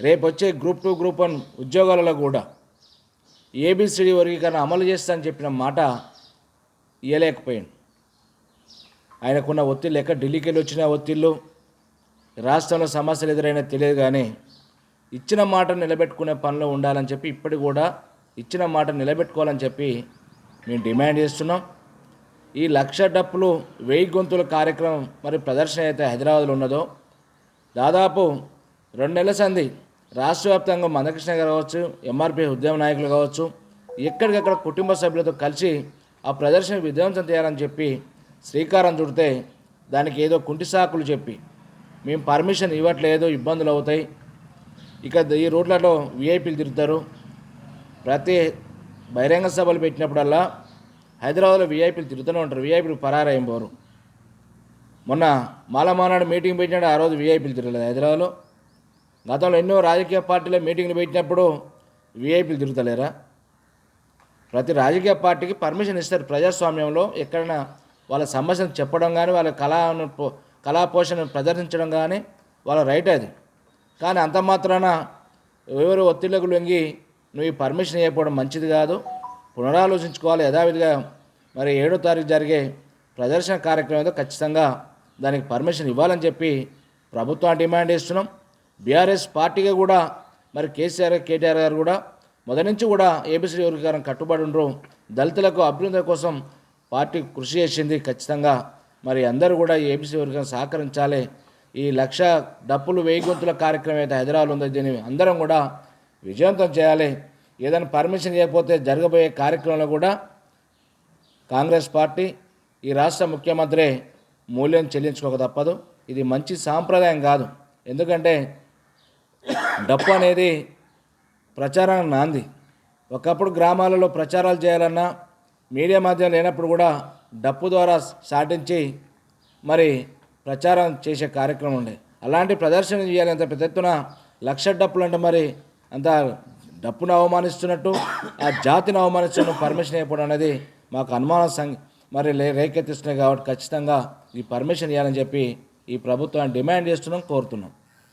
రేపు వచ్చే group two group one ఉద్యోగాలలో కూడా ఏబిసిడి వర్గీకరణ అమలు చేస్తానని చెప్పిన మాట ఇవ్వలేకపోయాడు ఆయనకున్న ఒత్తిళ్ళు ఎక్కడ ఢిల్లీకి వెళ్ళి వచ్చిన ఒత్తిళ్ళు రాష్ట్రంలో సమస్యలు ఎదురైనా తెలియదు కానీ ఇచ్చిన మాట నిలబెట్టుకునే పనిలో ఉండాలని చెప్పి ఇప్పటికి కూడా ఇచ్చిన మాట నిలబెట్టుకోవాలని చెప్పి మేము డిమాండ్ చేస్తున్నాం. ఈ లక్ష డప్పులు వెయ్యి గొంతుల కార్యక్రమం మరి ప్రదర్శన అయితే హైదరాబాద్లో ఉన్నదో దాదాపు రెండు నెలల సంది రాష్ట్ర వ్యాప్తంగా మందకృష్ణ గారు కావచ్చు ఎంఆర్పీ ఉద్యమ నాయకులు కావచ్చు ఎక్కడికక్కడ కుటుంబ సభ్యులతో కలిసి ఆ ప్రదర్శన విధ్వంసం చేయాలని చెప్పి శ్రీకారం చుడితే దానికి ఏదో కుంటి సాకులు చెప్పి మేము పర్మిషన్ ఇవ్వట్లేదు ఇబ్బందులు అవుతాయి. ఇక ఈ రోడ్లలో విఐపీలు తిరుగుతారు. ప్రతి బహిరంగ సభలు పెట్టినప్పుడల్లా హైదరాబాద్లో విఐపీలు తిరుగుతూనే ఉంటారు. విఐపీలు పరారయం పోరు. మొన్న మాలమానాడు మీటింగ్ పెట్టినాడు ఆ రోజు విఐపీలు తిరగలేదు హైదరాబాద్లో. గతంలో ఎన్నో రాజకీయ పార్టీల మీటింగ్లు పెట్టినప్పుడు వీఐపీలు తిరుగుతలేరా? ప్రతి రాజకీయ పార్టీకి పర్మిషన్ ఇస్తారు ప్రజాస్వామ్యంలో. ఎక్కడైనా వాళ్ళ సమస్యను చెప్పడం కానీ వాళ్ళ కళను కళా పోషణను ప్రదర్శించడం కానీ వాళ్ళ రైట్ అది. కానీ అంత మాత్రాన ఎవరు ఒత్తిళ్ళకు లొంగి నువ్వు ఈ పర్మిషన్ ఇవ్వకపోవడం మంచిది కాదు. పునరాలోచించుకోవాలి. యథావిధిగా మరి ఏడో తారీఖు జరిగే ప్రదర్శన కార్యక్రమం ఖచ్చితంగా దానికి పర్మిషన్ ఇవ్వాలని చెప్పి ప్రభుత్వం డిమాండ్ చేస్తున్నాం. బీఆర్ఎస్ పార్టీగా కూడా మరి కేసీఆర్ కేటీఆర్ గారు కూడా మొదటి నుంచి కూడా ఏబిసిడి వర్గీకరణ కట్టుబడి ఉండరు. దళితులకు అభ్యున్నత కోసం పార్టీ కృషి చేసింది ఖచ్చితంగా. మరి అందరూ కూడా ఏపీసీ ఏబిసిడి వర్గీకరణ సహకరించాలి. ఈ లక్ష డప్పులు వేయి గొంతుల కార్యక్రమం అయితే హైదరాబాద్ ఉందో. దీన్ని అందరం కూడా విజయవంతం చేయాలి. ఏదైనా పర్మిషన్ ఇవ్వకపోతే జరగబోయే కార్యక్రమంలో కూడా కాంగ్రెస్ పార్టీ ఈ రాష్ట్ర ముఖ్యమంత్రి మూల్యం చెల్లించుకోక తప్పదు. ఇది మంచి సాంప్రదాయం కాదు. ఎందుకంటే డప్పు అనేది ప్రచారానికి నాంది. ఒకప్పుడు గ్రామాలలో ప్రచారాలు చేయాలన్నా మీడియా మాధ్యమం లేనప్పుడు కూడా డప్పు ద్వారా సాటించి మరి ప్రచారం చేసే కార్యక్రమం ఉండే. అలాంటి ప్రదర్శన చేయాలి అంత పెద్ద ఎత్తున లక్ష డప్పులు అంటే మరి అంత డప్పును అవమానిస్తున్నట్టు ఆ జాతిని అవమానిస్తున్నట్టు పర్మిషన్ ఇవ్వడం అనేది మాకు అనుమానం సంగ మరి లే రేకెత్తిస్తున్నాయి కాబట్టి ఖచ్చితంగా ఈ పర్మిషన్ ఇవ్వాలని చెప్పి ఈ ప్రభుత్వాన్ని డిమాండ్ చేస్తున్నాం కోరుతున్నాం.